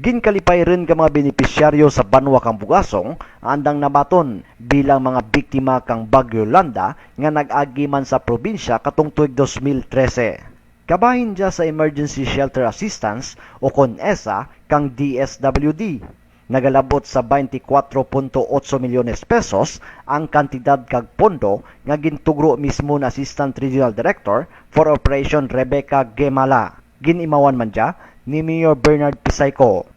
Ginkalipay rin ka mga benepisyaryo sa Banwa kang Bugasong andang nabaton bilang mga biktima kang Bagyo Landa nga nag-agi man sa probinsya katong tuig 2013. Kabahin dya sa Emergency Shelter Assistance o kon ESA kang DSWD. Nagalabot sa 24.8 milyones pesos ang kantidad kag pondo nga gintugro mismo na Assistant Regional Director for Operation Rebecca Gemala. Ginimawan man dya ni Mayor Bernard Pisayko.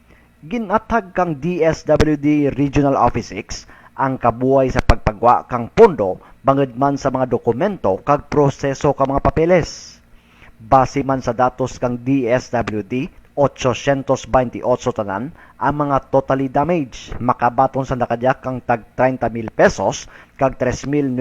Ginatag kang DSWD Regional Office 6 ang kabuhay sa pagpagwa kang pondo bangod man sa mga dokumento kag proseso ka mga papeles. Base man sa datos kang DSWD, 828 tanan ang mga totally damage makabaton sa nakadyak kang tag 30,000 pesos kag 3,919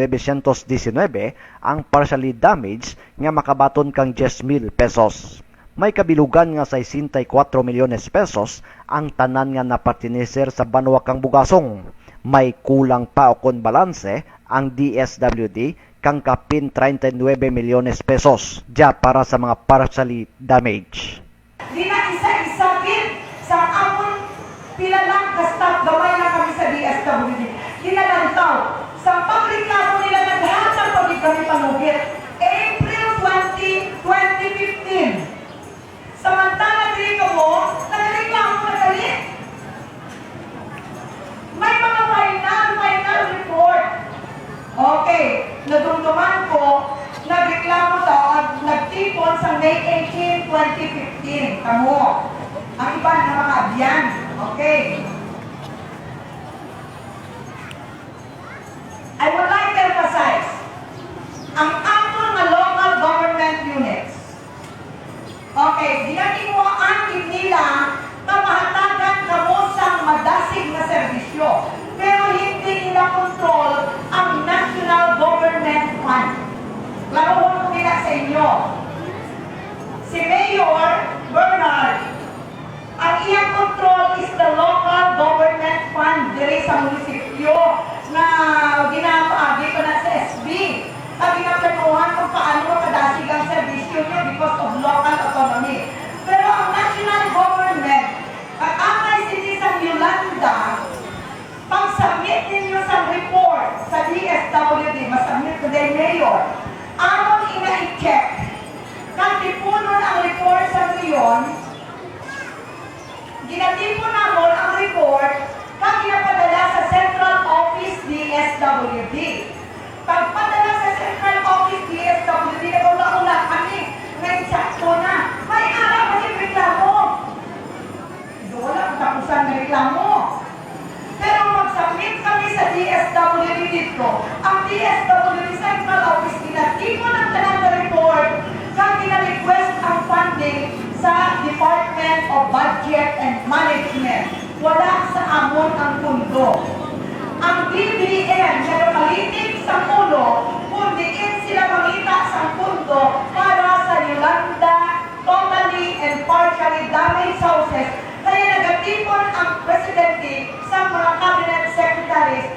ang partially damaged nga makabaton kang 10,000 pesos may kabilugan nga 64 milyones pesos ang tanan nga napartineser sa banwa kang bugasong. May kulang pa o balanse ang DSWD kang kapin 39 milyones pesos dya para sa mga partially damage. Di na isa-isapin sa amon pila lang ka staff gamay na kami sa DSWD. Kinalantaw. Sa pagreklamo nila naghatag pag kami panugit. April 20, 2015. Samantala dito mo, nagreklamo na dali. May mga final, final report. Okay, nadumduman ko, nagreklamo sa at nagtipon sa May 18, 2015. Tamo. Ang iba na mga abyan. Okay. I would like to emphasize, ang amon nga local government units, okay, ginatimuan din nila na mahatagan kamo sa madasig na serbisyo. Pero hindi nila control ang National Government Fund. Laro ko nila sa inyo. Si Mayor Bernard, ang iyang control is the local government fund diri sa munisipyo na ginapaagi ko na sa SB. Ang ginaplanuhan kung paano makadasig ang serbisyo niyo because of local autonomy. Pero ang national government, ang amay sinisang Yolanda, pag-submit ninyo sa report sa DSWD, masubmit ko din mayor, amon ina i-check. Kung tipunon ang report sa ngayon, ginatipo namon ang report kang ginapadala sa Central Office DSWD. Pagpadala sa Central Office DSWD, nagula-ula kami, may sakto na. May araw kasi reklamo. Wala kung tapusan na reklamo. Pero mag-submit kami sa DSWD dito. Ang DSWD Central Office, ginatipo ng talang na report kang gina-request ang funding sa Department Budget and Management. Wala sa amon ang pundo. Ang BBM na lumalitig sa puno, kundiin sila mangita sa pundo para sa Yolanda totally and partially damaged houses kaya nagatipon ang presidente sa mga cabinet secretaries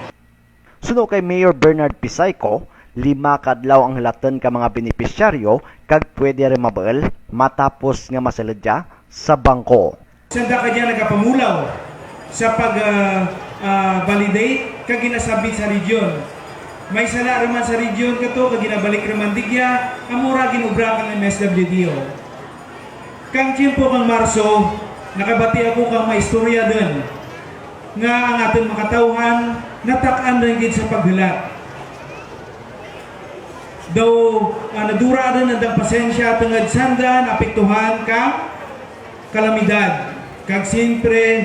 Suno kay Mayor Bernard Pisayko, lima kadlaw ang hilatan ka mga benepisyaryo kag pwede rin mabael matapos nga masaladya sa bangko. Sanda ka diyan nagapamulaw sa pag-validate kag ginasabit sa region. May sala raman sa region kato kag ginabalik raman digya amura ginubra kang MSWDO. Kang tiyempo kang Marso, nakabati ako kang maistorya dun nga ang ating makatauhan natak-an gid sa paghilat. Daw uh, nadura rin ang pasensya tungod sanda napiktuhan ka kalamidad. Kag siyempre,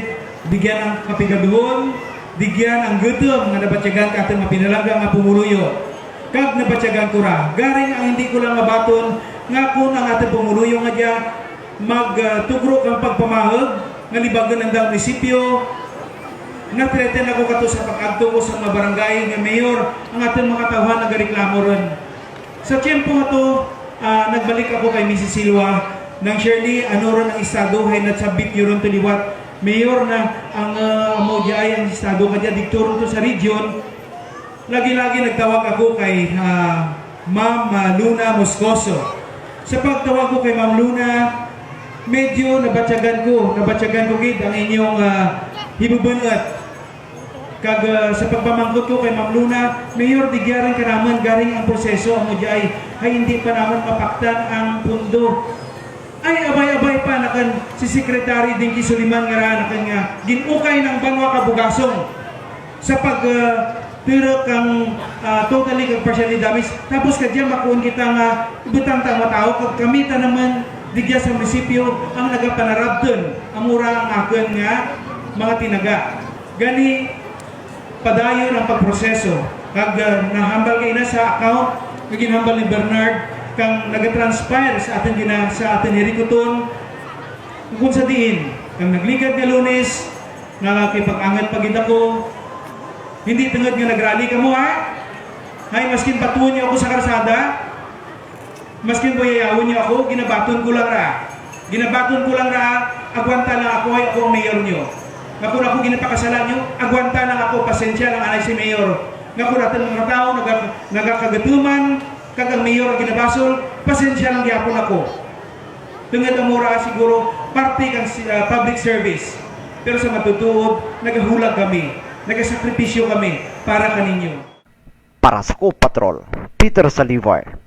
bigyan ang kapigaduhon, bigyan ang gutom nga nabatyagan ka atong mapinalaga nga pumuluyo. Kag nabatyagan ko ra, garing ang hindi ko lang mabaton nga kung ang ating pumuluyo nga diya magtugro kang pagpamahog nga libagan ng daang munisipyo nga threaten ako kato sa pag-agto ko sa mga barangay nga mayor ang ating mga tawhan nagareklamo ron. Sa tiyempo nga to, ah, nagbalik ako kay Mrs. Silva nang Shirley, ano ron ang estado hay nagsabit yun ron to liwat. Mayor na ang uh, mo ay ang estado kadya dikto ron to sa region. Lagi-lagi nagtawag ako kay ah, Ma'am ah, Luna Moscoso. Sa pagtawag ko kay Ma'am Luna, medyo nabatyagan ko, nabatyagan ko gid ang inyong uh, hibubunuat. Kag uh, sa pagpamangkot ko kay Ma'am Luna, Mayor, digyaran ka naman garing ang proseso ang ay, ay hindi pa naman mapaktan ang pundo. Ay abay-abay pa nakan si Secretary Dinky Suliman nga nakan nga ginukay ng Banwa Kabugasong sa pag uh, kang uh, totally kag partially damage tapos kadya makuon kita nga butang ta matao kag kamita naman digya sa munisipyo ang nagapanarabton ang mura ang akon nga mga tinaga. Gani padayon ang pagproseso. Kag uh, nahambal kay na sa account nga ginhambal ni Bernard kang nagatranspire sa atin gina sa atin hirikuton kung sa diin kang nagligad nga lunes nakakipag-angat pagid ako hindi tungod nga nagrally ka mo ha? Hay maskin batuon niyo ako sa karsada. Maskin boyayawon niyo ako. Ginabaton ko lang ra. Ginabaton ko lang ra. Agwanta lang ako. Ay ako ang mayor niyo. Nga kung ako ginapakasalan niyo agwanta lang ako. Pasensya lang anay si mayor. Nga kung natin mga tao naga- nagakagatuman kag ang mayor ang ginabasol pasensya lang gyapon ako. Tungod ang mura siguro parte kang uh, public service. Pero sa matutuod nagahulag kami nagasakripisyo kami para kaninyo. Para sa Patrol, Peter Salivar,